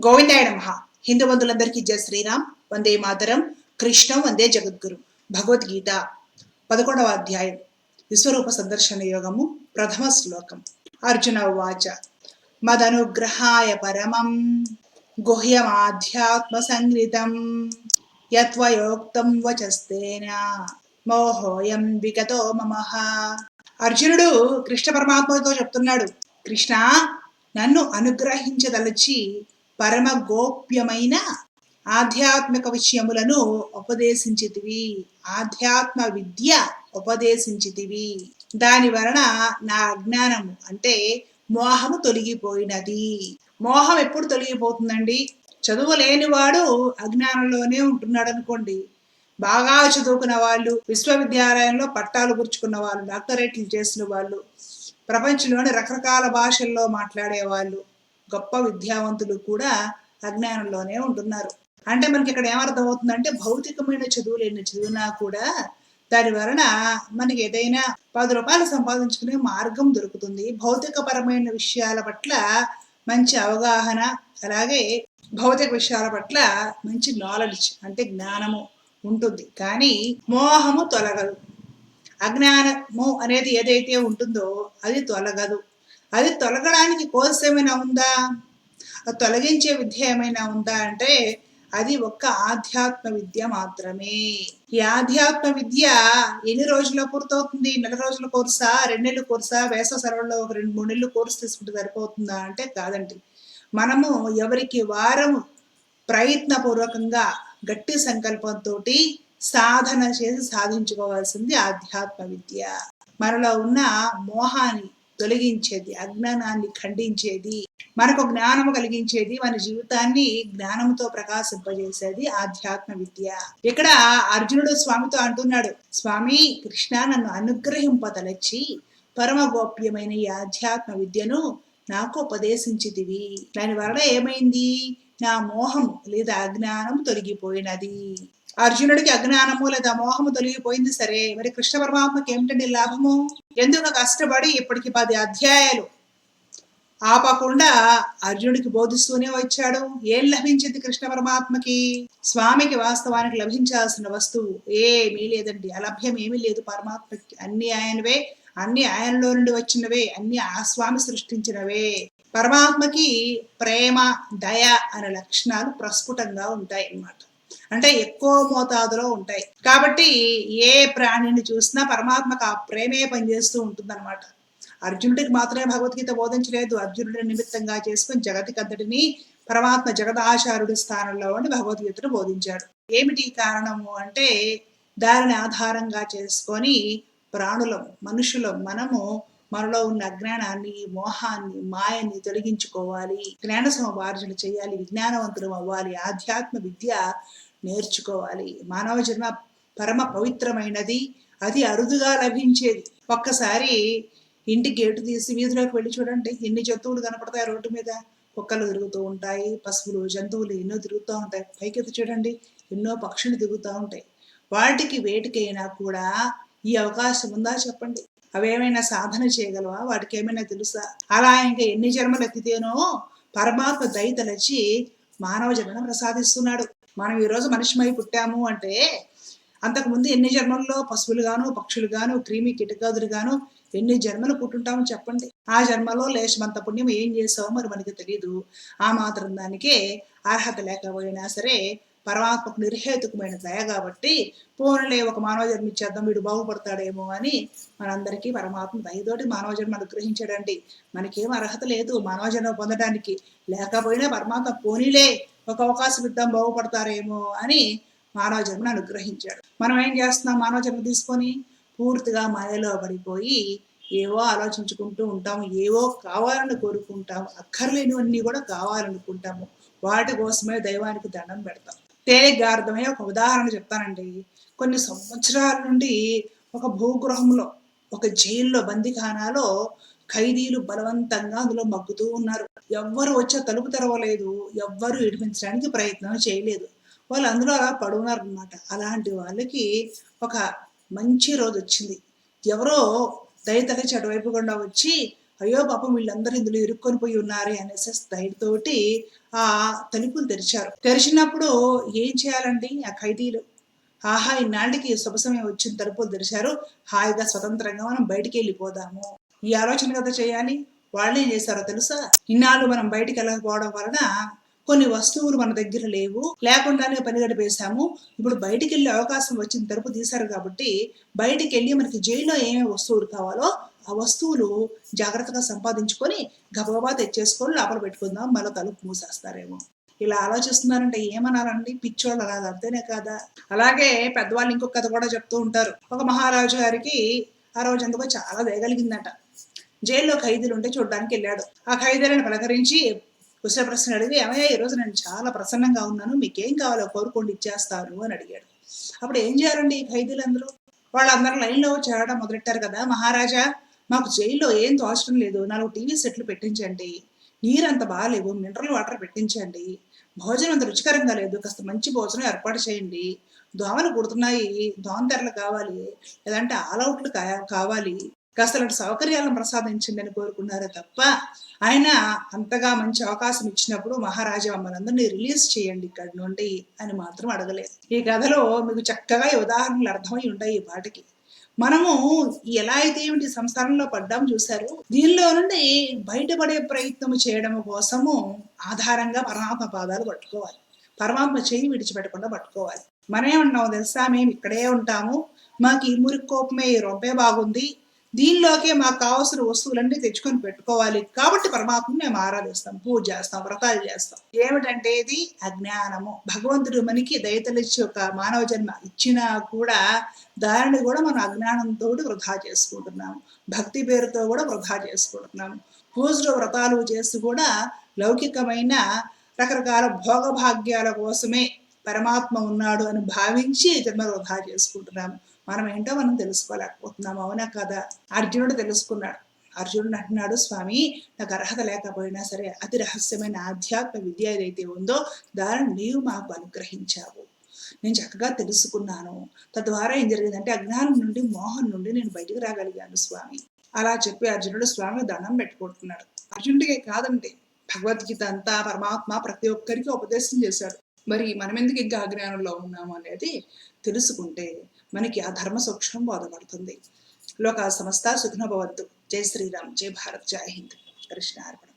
గోవిందాయ నమ. హిందూ బంధువులందరికీ జయ శ్రీరామ్. వందే మాతరం. కృష్ణం వందే జగద్గురు. భగవద్గీత పదకొండవ అధ్యాయం. విశ్వరూప సందర్శన యోగము. ప్రథమ శ్లోకం. అర్జున ఉవాచ. మదనుగ్రహాయ పరమం. గుహ్యమాధ్యాత్మ సంగీతం యత్వయోక్తం వచస్తేన. మోహోయం విగతో మమః. అర్జునుడు కృష్ణ పరమాత్మతో చెప్తున్నాడు. కృష్ణ నన్ను అనుగ్రహించదలచి పరమ గోప్యమైన ఆధ్యాత్మిక విషయములను ఉపదేశించితివి. ఆధ్యాత్మ విద్య ఉపదేశించితివి. దాని వలన నా అజ్ఞానము అంటే మోహము తొలగిపోయినది. మోహం ఎప్పుడు తొలగిపోతుందండి? చదువు లేనివాడు అజ్ఞానంలోనే ఉంటున్నాడు అనుకోండి బాగా చదువుకున్న వాళ్ళు విశ్వవిద్యాలయంలో పట్టాలు పుచ్చుకున్న వాళ్ళు డాక్టరేట్లు చేసిన వాళ్ళు ప్రపంచంలోని రకరకాల భాషల్లో మాట్లాడేవాళ్ళు గొప్ప విద్యావంతులు కూడా అజ్ఞానంలోనే ఉంటున్నారు. అంటే మనకి ఇక్కడ ఏమర్థం అవుతుందంటే భౌతికమైన చదువు లేని చదివినా కూడా దాని వలన మనకి ఏదైనా పది రూపాయలు సంపాదించుకునే మార్గం దొరుకుతుంది. భౌతికపరమైన విషయాల పట్ల మంచి అవగాహన అలాగే భౌతిక విషయాల పట్ల మంచి నాలెడ్జ్ అంటే జ్ఞానము ఉంటుంది. కానీ మోహము తొలగదు. అజ్ఞానము అనేది ఏదైతే ఉంటుందో అది తొలగదు. అది తొలగడానికి కోర్స్ ఏమైనా ఉందా? అది తొలగించే విద్య ఏమైనా ఉందా అంటే అది ఒక్క ఆధ్యాత్మ విద్య మాత్రమే. ఈ ఆధ్యాత్మ విద్య ఎన్ని రోజుల్లో పూర్తవుతుంది? నెల రోజుల కోర్సా? రెండు నెలలు కోర్సా? వేసవ సెలవుల్లో ఒక రెండు మూడు నెలలు కోర్సు తీసుకుంటే సరిపోతుందా అంటే కాదండి. మనము ఎవరికి వారం ప్రయత్నపూర్వకంగా గట్టి సంకల్పంతో సాధన చేసి సాధించుకోవాల్సింది ఆధ్యాత్మ విద్య. మనలో ఉన్న మోహాన్ని తొలగించేది అజ్ఞానాన్ని ఖండించేది మనకు జ్ఞానము కలిగించేది మన జీవితాన్ని జ్ఞానంతో ప్రకాశింపజేసేది ఆధ్యాత్మ విద్య. ఇక్కడ అర్జునుడు స్వామితో అంటున్నాడు స్వామి కృష్ణ నన్ను అనుగ్రహింపతలచి పరమ గోప్యమైన ఈ ఆధ్యాత్మ విద్యను నాకు ఉపదేశించితివి. దాని వలన ఏమైంది? నా మోహం లేదా అజ్ఞానం తొలగిపోయినది. అర్జునుడికి అజ్ఞానము లేదా మోహము తొలగిపోయింది సరే. మరి కృష్ణ పరమాత్మకి ఏమిటండి లాభము? ఎందుకు కష్టపడి ఇప్పటికి పది అధ్యాయాలు? ఆపకుండా అర్జునుడికి బోధిస్తూనే వచ్చాడు. ఏం లభించింది కృష్ణ పరమాత్మకి స్వామికి వాస్తవానికి లభించాల్సిన వస్తువు ఏమీ లేదండి. అలభ్యం ఏమీ లేదు. పరమాత్మకి అన్ని ఆయనవే అన్ని ఆయనలో నుండి వచ్చినవే అన్ని ఆ స్వామి సృష్టించినవే. పరమాత్మకి ప్రేమ దయ అనే లక్షణాలు ప్రస్ఫుటంగా ఉంటాయి అన్నమాట అంటే ఎక్కువ మోతాదులో ఉంటాయి. కాబట్టి ఏ ప్రాణిని చూసినా పరమాత్మకు ఆ ప్రేమే పనిచేస్తూ ఉంటుందన్నమాట. అర్జునుడికి మాత్రమే భగవద్గీత బోధించలేదు. అర్జునుడిని నిమిత్తంగా చేసుకుని జగతికంతటిని పరమాత్మ జగదాచారుడి స్థానంలో ఉండి భగవద్గీతను బోధించాడు. ఏమిటి కారణము అంటే దానిని ఆధారంగా చేసుకొని ప్రాణులం మనుషులం మనము మనలో ఉన్న అజ్ఞానాన్ని మోహాన్ని మాయని తొలగించుకోవాలి. జ్ఞాన సమార్జన చేయాలి విజ్ఞానవంతులం అవ్వాలి ఆధ్యాత్మ విద్య నేర్చుకోవాలి. మానవ జన్మ పరమ పవిత్రమైనది. అది అరుదుగా లభించేది. ఒక్కసారి ఇంటి గేటు తీసి వీధిలోకి వెళ్ళి చూడండి. ఎన్ని జంతువులు కనపడతాయి రోడ్డు మీద? కుక్కలు తిరుగుతూ ఉంటాయి పశువులు జంతువులు ఎన్నో తిరుగుతూ ఉంటాయి. పైకెత్తి చూడండి. ఎన్నో పక్షులు తిరుగుతూ ఉంటాయి. వాటికి వేటికైనా కూడా ఈ అవకాశం ఉందా చెప్పండి? అవేమైనా సాధన చేయగలవా? వాటికి ఏమైనా తెలుసా? అలా ఇంకా ఎన్ని జన్మలు ఎత్తితేనో పరమాత్మ దయతలచి మానవ జన్మను ప్రసాదిస్తున్నాడు. మనం ఈరోజు మనిషిమై పుట్టాము అంటే అంతకుముందు ఎన్ని జన్మల్లో పశువులు గాను పక్షులు గాను క్రిమి కిటకాదులు గాను ఎన్ని జన్మలు పుట్టుంటామో చెప్పండి. ఆ జన్మలో లేచమంత పుణ్యం ఏం చేసావో మరి మనకి తెలియదు ఆ మాత్రం దానికే అర్హత లేకపోయినా సరే పరమాత్మకు నిర్హేతుకమైన దయ కాబట్టి పోనలే ఒక మానవ జన్మ ఇచ్చేద్దాం వీడు బాగుపడతాడేమో అని మనందరికీ పరమాత్మ దయతోటి మానవ జన్మ అనుగ్రహించాడండి. మనకేం అర్హత లేదు. మానవ జన్మ పొందడానికి లేకపోయినా పరమాత్మ పోనీలే ఒక అవకాశం ఇద్దాం బాగుపడతారేమో అని మానవ జన్మను అనుగ్రహించాడు. మనం ఏం చేస్తున్నాం? మానవ జన్మ తీసుకొని పూర్తిగా మాయలో పడిపోయి ఏవో ఆలోచించుకుంటూ ఉంటాము ఏవో కావాలని కోరుకుంటాము అక్కర్లేనివన్నీ కూడా కావాలనుకుంటాము. వాటి కోసమే దైవానికి దండం పెడతాం. తేలిగ్గా అర్థమయ్యే ఒక ఉదాహరణ చెప్తానండి. కొన్ని సంవత్సరాల నుండి ఒక భూగృహంలో ఒక జైల్లో బందిఖానాలో ఖైదీలు బలవంతంగా అందులో మగ్గుతూ ఉన్నారు. ఎవ్వరు వచ్చే తలుపు తెరవలేదు. ఎవ్వరు ఇడిపించడానికి ప్రయత్నం చేయలేదు. వాళ్ళు అందులో అలా పడున్నారు అనమాట అలాంటి వాళ్ళకి ఒక మంచి రోజు వచ్చింది ఎవరో దయతలచి అటువైపు గుండా వచ్చి అయ్యో పాపం వీళ్ళందరూ ఇందులో ఇరుక్కొని పోయి ఉన్నారే అనేసి ధైర్యతోటి ఆ తలుపులు తెరిచారు. తెరిచినప్పుడు ఏం చేయాలండి? ఆ ఖైదీలు. ఆహా ఈనాటికి శుభ సమయం వచ్చిన తలుపులు తెరిచారు. హాయిగా స్వతంత్రంగా మనం బయటికి వెళ్ళిపోదాము. ఈ ఆలోచన కదా చేయాలి. వాళ్ళు ఏం చేశారో తెలుసా? ఇన్నాళ్ళు మనం బయటికి వెళ్ళకపోవడం వలన కొన్ని వస్తువులు మన దగ్గర లేవు. లేకుండానే పని గడిపేశాము. ఇప్పుడు బయటికి వెళ్ళే అవకాశం వచ్చిన తరపు తీశారు కాబట్టి బయటికి వెళ్ళి మనకి జైల్లో ఏమేమి వస్తువులు కావాలో ఆ వస్తువులు జాగ్రత్తగా సంపాదించుకొని గబగబా తెచ్చేసుకొని లోపల పెట్టుకుందాం. మళ్ళీ తలుపు మూసేస్తారేమో. ఇలా ఆలోచిస్తున్నారంటే ఏమనాలండి? పిచ్చోళ్ళు అలా అంతేనే కదా. అలాగే పెద్దవాళ్ళు ఇంకొక కథ కూడా చెప్తూ ఉంటారు. ఒక మహారాజు గారికి ఆ రోజు ఎందుకో చాలా వేగలిగిందట. జైల్లో ఖైదీలు ఉంటే చూడడానికి వెళ్ళాడు ఆ ఖైదీలను పలకరించి కుశల ప్రశ్న అడిగి ఏమయ్యా ఈరోజు నేను చాలా ప్రసన్నంగా ఉన్నాను మీకేం కావాలో కోరుకోండి ఇచ్చేస్తాను అని అడిగాడు. అప్పుడు ఏం చేయాలండి ఈ ఖైదీలందరూ? వాళ్ళందరూ లైన్లో చేరడం మొదలెట్టారు కదా మహారాజా మాకు జైల్లో ఏం తోచడం లేదు నాలుగు టీవీ సెట్లు పెట్టించండి నీరు అంత బాగాలేవు మినరల్ వాటర్ పెట్టించండి భోజనం అంత రుచికరంగా లేదు కాస్త మంచి భోజనం ఏర్పాటు చేయండి దోమలు కుడుతున్నాయి దోమ తెరలు కావాలి లేదంటే ఆల్అవుట్లు కావాలి కాస్త అలాంటి సౌకర్యాలను ప్రసాదించిందని అని కోరుకున్నారే తప్ప ఆయన అంతగా మంచి అవకాశం ఇచ్చినప్పుడు మహారాజా మనందరినీ రిలీజ్ చేయండి ఇక్కడ నుండి అని మాత్రం అడగలేదు. ఈ కథలో మీకు చక్కగా ఉదాహరణలు అర్థమై ఉంటాయి ఈ పాటకి. మనము ఎలా అయితే ఏమిటి సంసారంలో పడ్డాం చూశారు దీనిలో నుండి బయటపడే ప్రయత్నం చేయడం కోసము ఆధారంగా పరమాత్మ పాదాలు పట్టుకోవాలి. పరమాత్మ చేయి విడిచిపెట్టకుండా పట్టుకోవాలి. మనమేమంటాము తెలుసా? మేము ఇక్కడే ఉంటాము. మాకు ఈ మురికి కోపమే ఈ బాగుంది. దీనిలోకే మాకు కావాల్సిన వస్తువులన్నీ తెచ్చుకొని పెట్టుకోవాలి. కాబట్టి పరమాత్మని మేము ఆరాధిస్తాం. పూజ చేస్తాం వ్రతాలు చేస్తాం. ఏమిటంటే ఇది అజ్ఞానము. భగవంతుడు మనకి దయతలిచ్చి ఒక మానవ జన్మ ఇచ్చినా కూడా దానిని కూడా మనం అజ్ఞానంతో వృధా చేసుకుంటున్నాము భక్తి పేరుతో కూడా వృధా చేసుకుంటున్నాము పూజలు వ్రతాలు చేసి కూడా లౌకికమైన రకరకాల భోగభాగ్యాల కోసమే పరమాత్మ ఉన్నాడు అని భావించి జన్మ వృధా చేసుకుంటున్నాము మనం ఏంటో మనం తెలుసుకోలేకపోతున్నాం. అవునా కదా? అర్జునుడు తెలుసుకున్నాడు. అర్జునుడు అంటున్నాడు స్వామి నాకు అర్హత లేకపోయినా సరే అతి రహస్యమైన ఆధ్యాత్మ విద్య ఏదైతే ఉందో దానిని నీవు మాకు అనుగ్రహించావు. నేను చక్కగా తెలుసుకున్నాను. తద్వారా ఏం జరిగిందంటే అజ్ఞానం నుండి మోహం నుండి నేను బయటకు రాగలిగాను స్వామి. అలా చెప్పి అర్జునుడు స్వామి దండం పెట్టుకుంటున్నాడు. అర్జునుడికే కాదండి భగవద్గీత అంతా పరమాత్మ ప్రతి ఒక్కరికి ఉపదేశం చేశాడు. మరి మనం ఎందుకు ఇంకా అజ్ఞానంలో ఉన్నాము అనేది తెలుసుకుంటే మనకి ఆ ధర్మ సూక్ష్మం బోధపడుతుంది. లోక సమస్త సుఖ్నభవంతు జై శ్రీరామ్. జై భారత్. జై హింద్. కృష్ణ అర్పణ.